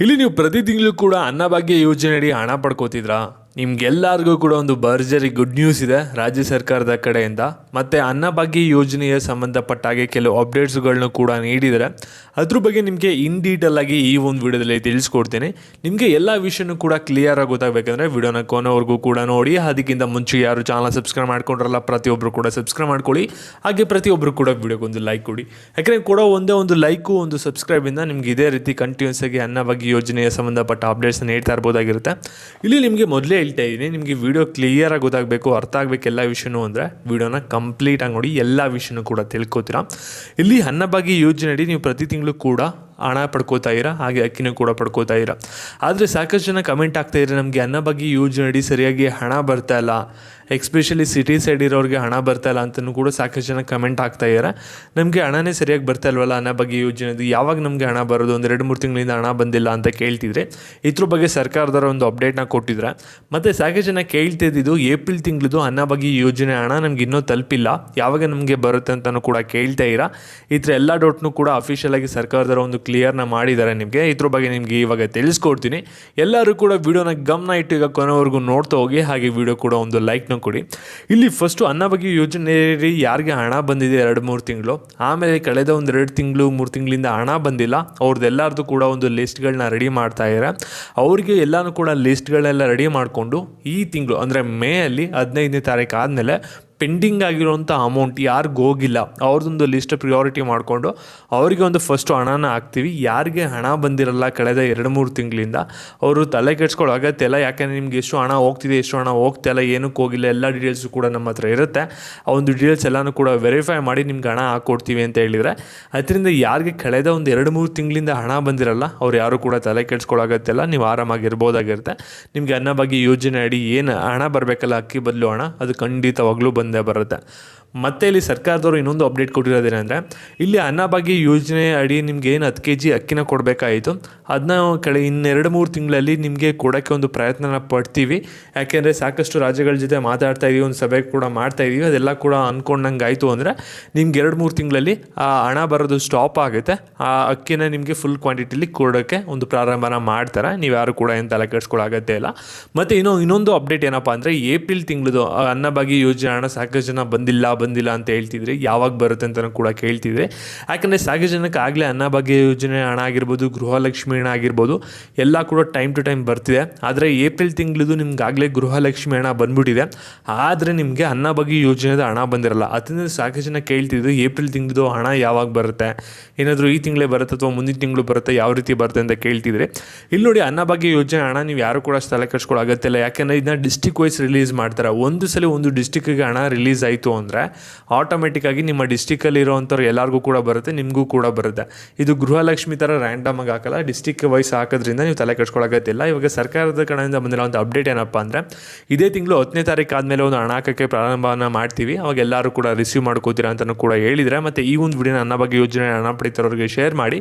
ಇಲ್ಲಿ ನೀವು ಪ್ರತಿ ತಿಂಗಳು ಕೂಡ ಅನ್ನಭಾಗ್ಯ ಯೋಜನೆಯಡಿ ಹಣ ಪಡ್ಕೋತಿದ್ರಾ? ನಿಮ್ಗೆಲ್ಲರಿಗೂ ಕೂಡ ಒಂದು ಭರ್ಜರಿ ಗುಡ್ ನ್ಯೂಸ್ ಇದೆ ರಾಜ್ಯ ಸರ್ಕಾರದ ಕಡೆಯಿಂದ. ಮತ್ತು ಅನ್ನಭಾಗ್ಯ ಯೋಜನೆಯ ಸಂಬಂಧಪಟ್ಟ ಹಾಗೆ ಕೆಲವು ಅಪ್ಡೇಟ್ಸ್ಗಳನ್ನ ಕೂಡ ನೀಡಿದರೆ ಅದ್ರ ಬಗ್ಗೆ ನಿಮಗೆ ಇನ್ ಡೀಟೇಲ್ ಆಗಿ ಈ ಒಂದು ವಿಡಿಯೋದಲ್ಲಿ ತಿಳಿಸ್ಕೊಡ್ತೀನಿ. ನಿಮಗೆ ಎಲ್ಲ ವಿಷಯನೂ ಕೂಡ ಕ್ಲಿಯರ್ ಆಗಿ ಗೊತ್ತಾಗಬೇಕಂದ್ರೆ ವಿಡಿಯೋನ ಕೊನೆವರೆಗೂ ಕೂಡ ನೋಡಿ. ಅದಕ್ಕಿಂತ ಮುಂಚೆ ಯಾರು ಚಾನಲ್ ಸಬ್ಸ್ಕ್ರೈಬ್ ಮಾಡ್ಕೊಂಡ್ರಲ್ಲ ಪ್ರತಿಯೊಬ್ಬರು ಕೂಡ ಸಬ್ಸ್ಕ್ರೈಬ್ ಮಾಡ್ಕೊಳ್ಳಿ. ಹಾಗೆ ಪ್ರತಿಯೊಬ್ಬರು ಕೂಡ ವಿಡಿಯೋಗೊಂದು ಲೈಕ್ ಕೊಡಿ. ಯಾಕೆಂದರೆ ಕೂಡ ಒಂದೇ ಒಂದು ಲೈಕು ಒಂದು ಸಬ್ಸ್ಕ್ರೈಬಿಂದ ನಿಮ್ಗೆ ಇದೇ ರೀತಿ ಕಂಟಿನ್ಯೂಸ್ ಆಗಿ ಅನ್ನಭಾಗ್ಯ ಯೋಜನೆಯ ಸಂಬಂಧಪಟ್ಟ ಅಪ್ಡೇಟ್ಸ್ ನೀಡ್ತಾ ಇರ್ಬೋದಾಗಿರುತ್ತೆ. ಇಲ್ಲಿ ನಿಮಗೆ ಮೊದಲೇ ಹೇಳ್ತಾ ಇದ್ದೀನಿ ನಿಮಗೆ ವಿಡಿಯೋ ಕ್ಲಿಯರಾಗಿ ಗೊತ್ತಾಗಬೇಕು, ಅರ್ಥ ಆಗಬೇಕು ಎಲ್ಲ ವಿಷಯನೂ ಅಂದರೆ ವಿಡಿಯೋನ ಕಂಪ್ಲೀಟಾಗಿ ನೋಡಿ ಎಲ್ಲ ವಿಷಯನೂ ಕೂಡ ತಿಳ್ಕೊತೀರಾ. ಇಲ್ಲಿ ಅನ್ನಭಾಗ್ಯ ಯೋಜನೆಯಡಿ ನೀವು ಪ್ರತಿ ತಿಂಗಳು ಕೂಡ ಹಣ ಪಡ್ಕೋತಾ ಇರ, ಹಾಗೆ ಅಕ್ಕಿನೂ ಕೂಡ ಪಡ್ಕೋತಾ ಇರ. ಆದರೆ ಸಾಕಷ್ಟು ಜನ ಕಮೆಂಟ್ ಆಗ್ತಾ ಇದ್ದಾರೆ ನಮಗೆ ಅನ್ನಭಾಗ್ಯ ಯೋಜನೆಯಡಿ ಸರಿಯಾಗಿ ಹಣ ಬರ್ತಾ ಇಲ್ಲ. ಎಕ್ಸ್ಪೆಷಲಿ ಸಿಟಿ ಸೈಡ್ ಇರೋರಿಗೆ ಹಣ ಬರ್ತಾ ಇಲ್ಲ ಅಂತಲೂ ಕೂಡ ಸಾಕಷ್ಟು ಜನ ಕಮೆಂಟ್ ಆಗ್ತಾ ಇದ್ದಾರೆ ನಮಗೆ ಹಣನೇ ಸರಿಯಾಗಿ ಬರ್ತಾ ಇಲ್ವಲ್ಲ ಬಗ್ಗೆ ಯೋಜನೆದು ಯಾವಾಗ ನಮಗೆ ಹಣ ಬರೋದು? ಒಂದು ಎರಡು, ಮೂರು ತಿಂಗಳಿಂದ ಹಣ ಬಂದಿಲ್ಲ ಅಂತ ಕೇಳ್ತಿದ್ರೆ, ಇದ್ರ ಬಗ್ಗೆ ಸರ್ಕಾರದವರ ಒಂದು ಅಪ್ಡೇಟ್ನ ಕೊಟ್ಟಿದ್ರೆ, ಮತ್ತು ಸಾಕಷ್ಟು ಜನ ಕೇಳ್ತಿದ್ದು ಏಪ್ರಿಲ್ ತಿಂಗಳದು ಅನ್ನಭಾಗ್ಯ ಯೋಜನೆ ಹಣ ನಮ್ಗೆ ಇನ್ನೂ ತಲುಪಿಲ್ಲ. ಯಾವಾಗ ನಮಗೆ ಬರುತ್ತೆ ಅಂತಲೂ ಕೂಡ ಕೇಳ್ತಾ ಇರ. ಈ ಥರ ಎಲ್ಲ ಡೌಟ್ನು ಕೂಡ ಅಫಿಷಿಯಲ್ ಆಗಿ ಸರ್ಕಾರದವರ ಒಂದು ಕ್ಲಿಯರ್ನ ಮಾಡಿದ್ದಾರೆ ನಿಮಗೆ. ಇದ್ರ ಬಗ್ಗೆ ನಿಮಗೆ ಇವಾಗ ತಿಳಿಸ್ಕೊಡ್ತೀನಿ. ಎಲ್ಲರೂ ಕೂಡ ವಿಡಿಯೋನ ಗಮನ ಇಟ್ಟು ಈಗ ಕೊನೆವರೆಗೂ ನೋಡ್ತಾ ಹೋಗಿ. ಹಾಗೆ ವಿಡಿಯೋ ಕೂಡ ಒಂದು ಲೈಕ್ನ ಕೊಡಿ. ಇಲ್ಲಿ ಫಸ್ಟು ಅನ್ನಭಾಗ್ಯ ಯೋಜನೆಯಲ್ಲಿ ಯಾರಿಗೆ ಹಣ ಬಂದಿದೆ ಎರಡು ಮೂರು ತಿಂಗಳು. ಆಮೇಲೆ ಕಳೆದ ಒಂದು ಎರಡು ತಿಂಗಳು, ಮೂರು ತಿಂಗಳಿಂದ ಹಣ ಬಂದಿಲ್ಲ. ಅವ್ರದ್ದೆಲ್ಲರದು ಕೂಡ ಒಂದು ಲಿಸ್ಟ್ಗಳನ್ನ ರೆಡಿ ಮಾಡ್ತಾ ಇದ್ದಾರೆ ಅವರಿಗೆ ಎಲ್ಲನೂ ಕೂಡ ಲಿಸ್ಟ್ಗಳನ್ನೆಲ್ಲ ರೆಡಿ ಮಾಡಿಕೊಂಡು ಈ ತಿಂಗಳು, ಅಂದರೆ ಮೇ ಅಲ್ಲಿ ಹದಿನೈದನೇ ತಾರೀಕು ಆದಮೇಲೆ ಪೆಂಡಿಂಗ್ ಆಗಿರುವಂಥ ಅಮೌಂಟ್ ಯಾರಿಗೂ ಹೋಗಿಲ್ಲ, ಅವ್ರದ್ದೊಂದು ಲಿಸ್ಟ್ ಪ್ರಿಯಾರಿಟಿ ಮಾಡಿಕೊಂಡು ಅವರಿಗೆ ಒಂದು ಫಸ್ಟು ಹಣನ ಹಾಕ್ತೀವಿ. ಯಾರಿಗೆ ಹಣ ಬಂದಿರಲ್ಲ ಕಳೆದ ಎರಡು ಮೂರು ತಿಂಗಳಿಂದ, ಅವರು ತಲೆ ಕೆಡ್ಸ್ಕೊಳ್ಳೋ ಅಗತ್ಯ ಇಲ್ಲ. ಯಾಕೆಂದರೆ ನಿಮ್ಗೆ ಎಷ್ಟು ಹಣ ಹೋಗ್ತಿದೆ, ಎಷ್ಟು ಹಣ ಹೋಗ್ತಿಲ್ಲ ಏನಕ್ಕೆ ಹೋಗಿಲ್ಲ, ಎಲ್ಲ ಡೀಟೇಲ್ಸು ಕೂಡ ನಮ್ಮ ಹತ್ರ ಇರುತ್ತೆ. ಆ ಒಂದು ಡೀಟೇಲ್ಸ್ ಎಲ್ಲನೂ ಕೂಡ ವೆರಿಫೈ ಮಾಡಿ ನಿಮ್ಗೆ ಹಣ ಹಾಕ್ಕೊಡ್ತೀವಿ ಅಂತ ಹೇಳಿದರೆ, ಅದರಿಂದ ಯಾರಿಗೆ ಕಳೆದ ಒಂದು ಎರಡು ಮೂರು ತಿಂಗಳಿಂದ ಹಣ ಬಂದಿರಲ್ಲ, ಅವ್ರು ಯಾರು ಕೂಡ ತಲೆ ಕೆಡ್ಸ್ಕೊಳ್ಳೋ ಅಗತ್ಯ ಇಲ್ಲ. ನೀವು ಆರಾಮಾಗಿ ನಿಮಗೆ ನಿಮಗೆ ಬಗ್ಗೆ ಯೋಜನೆ ಅಡಿ ಏನು ಹಣ ಬರಬೇಕಲ್ಲ, ಅಕ್ಕಿ ಬದಲು ಹಣ, ಅದು ಖಂಡಿತವಾಗ್ಲೂ ಬಂದೇ ಬರುತ್ತೆ ಮತ್ತೆ ಇಲ್ಲಿ ಸರ್ಕಾರದವರು ಇನ್ನೊಂದು ಅಪ್ಡೇಟ್ ಕೊಟ್ಟಿರೋದೇನೆಂದರೆ, ಇಲ್ಲಿ ಅನ್ನಭಾಗ್ಯ ಯೋಜನೆ ಅಡಿ ನಿಮ್ಗೆ ಏನು ಹತ್ತು ಕೆ ಜಿ ಅಕ್ಕಿನ ಕೊಡಬೇಕಾಯಿತು. ಅದನ್ನ ಕಳೆ ಇನ್ನೆರಡು ಮೂರು ತಿಂಗಳಲ್ಲಿ ನಿಮಗೆ ಕೊಡೋಕ್ಕೆ ಒಂದು ಪ್ರಯತ್ನನ ಪಡ್ತೀವಿ. ಯಾಕೆಂದರೆ ಸಾಕಷ್ಟು ರಾಜ್ಯಗಳ ಜೊತೆ ಮಾತಾಡ್ತಾ ಇದೀವಿ, ಒಂದು ಸಭೆ ಕೂಡ ಮಾಡ್ತಾ ಇದೀವಿ. ಅದೆಲ್ಲ ಕೂಡ ಅಂದ್ಕೊಂಡಂಗೆ ಆಯಿತು ಅಂದರೆ ನಿಮ್ಗೆ ಎರಡು ಮೂರು ತಿಂಗಳಲ್ಲಿ ಆ ಹಣ ಬರೋದು ಸ್ಟಾಪ್ ಆಗುತ್ತೆ. ಆ ಅಕ್ಕಿನ ನಿಮಗೆ ಫುಲ್ ಕ್ವಾಂಟಿಟಿಲಿ ಕೊಡೋಕ್ಕೆ ಒಂದು ಪ್ರಾರಂಭನ ಮಾಡ್ತಾರೆ. ನೀವು ಯಾರು ಕೂಡ ಏನು ತಲೆ ಇಲ್ಲ. ಮತ್ತು ಇನ್ನೊಂದು ಇನ್ನೊಂದು ಅಪ್ಡೇಟ್ ಏನಪ್ಪ ಅಂದರೆ, ಏಪ್ರಿಲ್ ತಿಂಗಳದು ಅನ್ನಭಾಗ್ಯ ಯೋಜನೆ ಹಣ ಸಾಕಷ್ಟು ಜನ ಬಂದಿಲ್ಲ ಬಂದಿಲ್ಲ ಅಂತ ಹೇಳ್ತಿದ್ರೆ, ಯಾವಾಗ ಬರುತ್ತೆ ಅಂತಲೂ ಕೂಡ ಕೇಳ್ತಿದ್ರೆ. ಯಾಕಂದರೆ ಜನಕ್ಕೆ ಆಗಲೇ ಅನ್ನಭಾಗ್ಯ ಯೋಜನೆ ಹಣ ಆಗಿರ್ಬೋದು, ಗೃಹಲಕ್ಷ್ಮಿ ಹಣ ಆಗಿರ್ಬೋದು, ಎಲ್ಲ ಕೂಡ ಟೈಮ್ ಟು ಟೈಮ್ ಬರ್ತಿದೆ. ಆದರೆ ಏಪ್ರಿಲ್ ತಿಂಗಳದು ನಿಮ್ಗೆ ಆಗಲೇ ಗೃಹಲಕ್ಷ್ಮಿ ಹಣ ಬಂದ್ಬಿಟ್ಟಿದೆ. ಆದರೆ ನಿಮಗೆ ಅನ್ನಭಾಗ್ಯ ಯೋಜನೆದ ಹಣ ಬಂದಿರಲ್ಲ. ಅದರಿಂದ ಸಾಕಷ್ಟು ಜನ ಕೇಳ್ತಿದ್ರು ಏಪ್ರಿಲ್ ತಿಂಗಳದು ಹಣ ಯಾವಾಗ ಬರುತ್ತೆ, ಏನಾದರೂ ಈ ತಿಂಗಳೇ ಬರುತ್ತೆ ಅಥವಾ ಮುಂದಿನ ತಿಂಗಳು ಬರುತ್ತೆ, ಯಾವ ರೀತಿ ಬರುತ್ತೆ ಅಂತ ಕೇಳ್ತಿದ್ರೆ. ಇಲ್ಲಿ ನೋಡಿ ಅನ್ನಭಾಗ್ಯ ಯೋಜನೆ ಹಣ ನೀವು ಯಾರು ಕೂಡ ಸ್ಥಳ ಕಟ್ಸ್ಕೊಳ್ಳೋ ಅಗತ್ಯ ಇಲ್ಲ. ಯಾಕೆಂದರೆ ಇದನ್ನ ಡಿಸ್ಟಿಕ್ ವೈಸ್ ರಿಲೀಸ್ ಮಾಡ್ತಾರೆ. ಒಂದು ಸಲ ಒಂದು ಡಿಸ್ಟಿಕ್ಗೆ ಹಣ ರಿಲೀಸ್ ಆಯಿತು ಅಂದರೆ ಆಟೋಮೆಟಿಕ್ಕಾಗಿ ನಿಮ್ಮ ಡಿಸ್ಟಿಕಲ್ಲಿ ಇರೋವಂಥವ್ರು ಎಲ್ಲರಿಗೂ ಕೂಡ ಬರುತ್ತೆ, ನಿಮಗೂ ಕೂಡ ಬರುತ್ತೆ. ಇದು ಗೃಹಲಕ್ಷ್ಮಿ ಥರ ರ್ಯಾಂಡಮ್ ಆಗಿ ಹಾಕಲ್ಲ ಡಿಸ್ಟಿಕ್ ವೈಸ್ ಹಾಕೋದ್ರಿಂದ ನೀವು ತಲೆ ಕೆಡ್ಸ್ಕೊಳ್ಳೋಗತ್ತಿಲ್ಲ ಇವಾಗ ಸರ್ಕಾರದ ಕಡೆಯಿಂದ ಬಂದಿರೋಂಥ ಅಪ್ಡೇಟ್ ಏನಪ್ಪ ಅಂದರೆ, ಇದೇ ತಿಂಗಳು ಹತ್ತನೇ ತಾರೀಕು ಆದಮೇಲೆ ಒಂದು ಹಣ ಹಾಕೋಕ್ಕೆ ಪ್ರಾರಂಭನ ಮಾಡ್ತೀವಿ. ಅವಾಗ ಎಲ್ಲರೂ ಕೂಡ ರಿಸೀವ್ ಮಾಡ್ಕೋತೀರ ಅಂತಲೂ ಕೂಡ ಹೇಳಿದರೆ, ಮತ್ತು ಈ ಒಂದು ವಿಡಿಯೋನ ಬಗ್ಗೆ ಯೋಜನೆ ಹಣ ಪಡಿತಾರೋರಿಗೆ ಶೇರ್ ಮಾಡಿ.